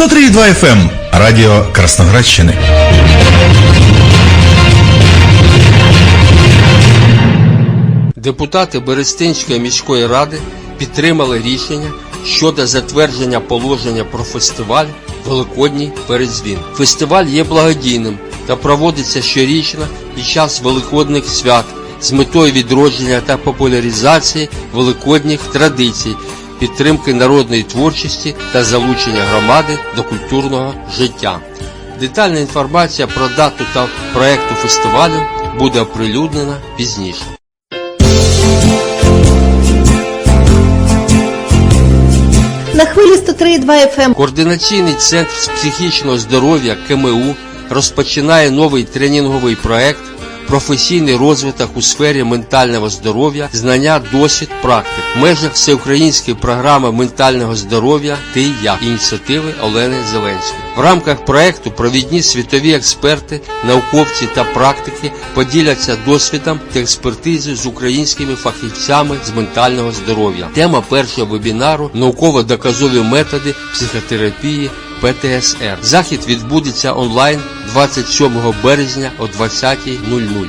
103,2 FM. Радіо Красноградщини. Депутати Берестинської міської ради підтримали рішення щодо затвердження положення про фестиваль Великодній передзвін. Фестиваль є благодійним та проводиться щорічно під час великодних свят з метою відродження та популяризації великодніх традицій, підтримки народної творчості та залучення громади до культурного життя. Детальна інформація про дату та проекту фестивалю буде оприлюднена пізніше. На хвилі 103,2 FM. Координаційний центр з психічного здоров'я КМУ розпочинає новий тренінговий проект Професійний розвиток у сфері ментального здоров'я, знання, досвід, практик в межах всеукраїнської програми ментального здоров'я Ти я ініціативи Олени Зеленської. В рамках проекту провідні світові експерти, науковці та практики поділяться досвідом та експертизою з українськими фахівцями з ментального здоров'я. Тема першого вебінару науково-доказові методи психотерапії ПТСР. Захід відбудеться онлайн 27 березня о 20.00.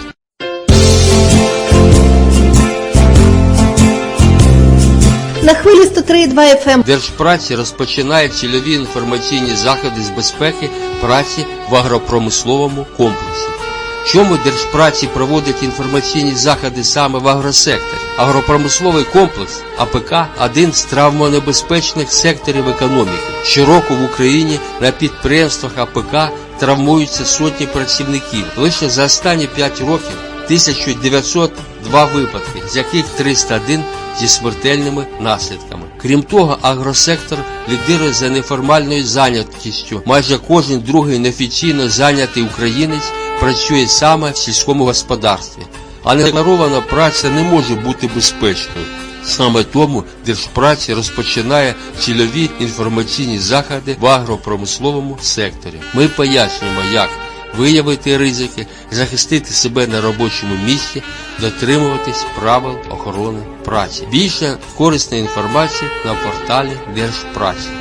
На хвилі 103,2 FM. Держпраці розпочинає цільові інформаційні заходи з безпеки праці в агропромисловому комплексі. Чому держпраці проводить інформаційні заходи саме в агросекторі? Агропромисловий комплекс АПК один з травмонебезпечних секторів економіки. Щороку в Україні на підприємствах АПК травмуються сотні працівників. Лише за останні 5 років 1902 випадки, з яких 301 зі смертельними наслідками. Крім того, агросектор лідирує за неформальною зайнятістю. Майже кожен другий неофіційно зайнятий українець працює саме в сільському господарстві. А недекларована праця не може бути безпечною. Саме тому Держпраці розпочинає цільові інформаційні заходи в агропромисловому секторі. Ми пояснюємо, як виявити ризики, захистити себе на робочому місці, дотримуватись правил охорони праці. Більше корисної інформації на порталі Держпраці.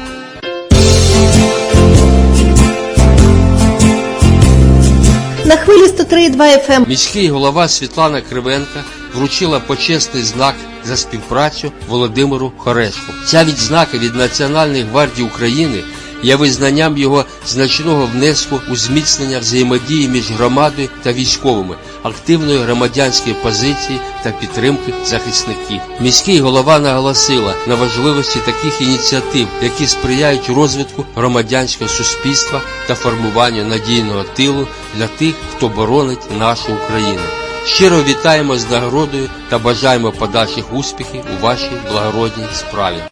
На хвилі 103,2 FM. Міський голова Світлана Кривенка вручила почесний знак за співпрацю Володимиру Хорешку. Ця відзнака від Національної гвардії України є визнанням його значного внеску у зміцнення взаємодії між громадою та військовими, активної громадянської позиції та підтримки захисників. Міський голова наголосила на важливості таких ініціатив, які сприяють розвитку громадянського суспільства та формуванню надійного тилу для тих, хто боронить нашу Україну. Щиро вітаємо з нагородою та бажаємо подальших успіхів у вашій благородній справі.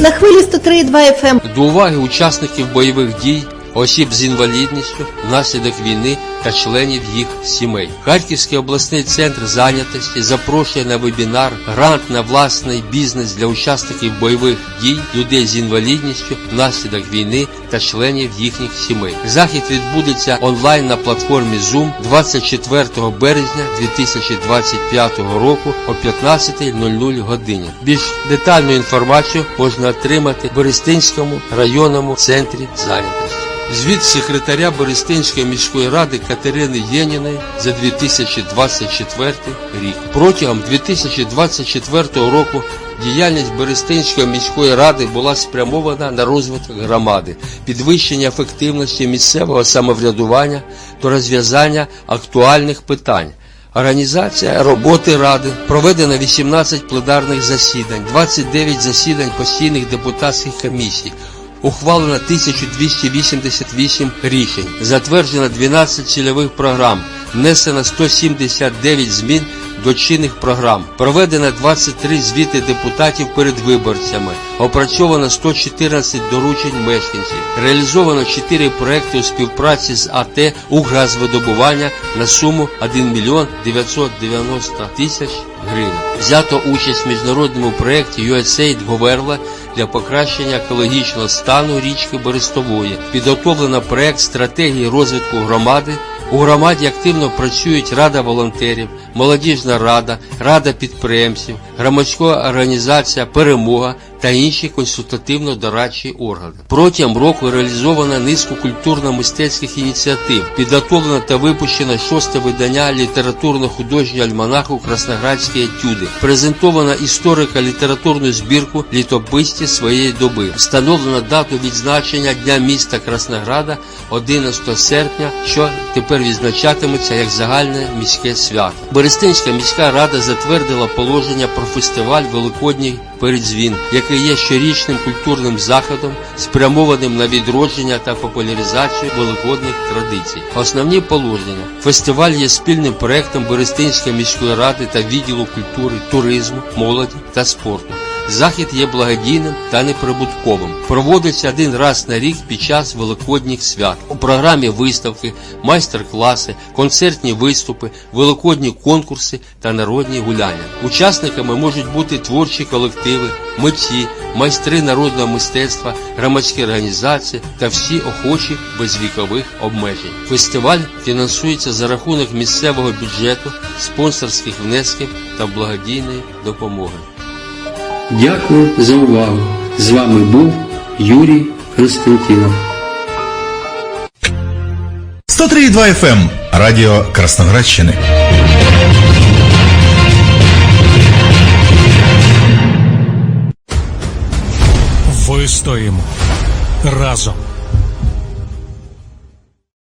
На хвилі 103,2 FM. До уваги учасників бойових дій, осіб з інвалідністю внаслідок війни та членів їх сімей. Харківський обласний центр зайнятості запрошує на вебінар грант на власний бізнес для учасників бойових дій, людей з інвалідністю внаслідок війни та членів їхніх сімей. Захід відбудеться онлайн на платформі Zoom 24 березня 2025 року о 15.00 годині. Більш детальну інформацію можна отримати в Берестинському районному центрі зайнятості. Звіт секретаря Берестинської міської ради Катерини Єніної за 2024 рік. Протягом 2024 року діяльність Берестинської міської ради була спрямована на розвиток громади, підвищення ефективності місцевого самоврядування та розв'язання актуальних питань. Організація роботи ради проведено 18 пленарних засідань, 29 засідань постійних депутатських комісій. Ухвалено 1288 рішень, затверджено 12 цільових програм, внесено 179 змін до чинних програм, проведено 23 звіти депутатів перед виборцями, опрацьовано 114 доручень мешканців, реалізовано 4 проекти у співпраці з АТ «Укргазвидобування» на суму 1 мільйон 990 тисяч гривень. Взято участь в міжнародному проєкті USAID Говерла для покращення екологічного стану річки Берестової. Підготовлено проєкт стратегії розвитку громади У громаді активно працюють Рада волонтерів, молодіжна рада, рада підприємців, громадська організація Перемога та інші консультативно-дорадчі органи. Протягом року реалізовано низку культурно-мистецьких ініціатив, підготовлено та випущено шосте видання літературно-художнього альманаху Красноградські етюди, презентовано історико-літературну збірку літописці своєї доби, встановлено дату відзначення Дня міста Краснограда 11 серпня, що тепер відзначатиметься як загальне міське свято. Берестинська міська рада затвердила положення про фестиваль Великодній передзвін, який є щорічним культурним заходом, спрямованим на відродження та популяризацію великодних традицій. Основні положення. Фестиваль є спільним проектом Берестинської міської ради та відділу культури, туризму, молоді та спорту. Захід є благодійним та неприбутковим. Проводиться один раз на рік під час великодніх свят. У програмі виставки, майстер-класи, концертні виступи, великодні конкурси та народні гуляння. Учасниками можуть бути творчі колективи, митці, майстри народного мистецтва, громадські організації та всі охочі без вікових обмежень. Фестиваль фінансується за рахунок місцевого бюджету, спонсорських внесків та благодійної допомоги. Дякую за увагу. З вами був Юрій Константинов. 103,2 FM. ем. Радіо Красноградщини. Вистоїмо разом.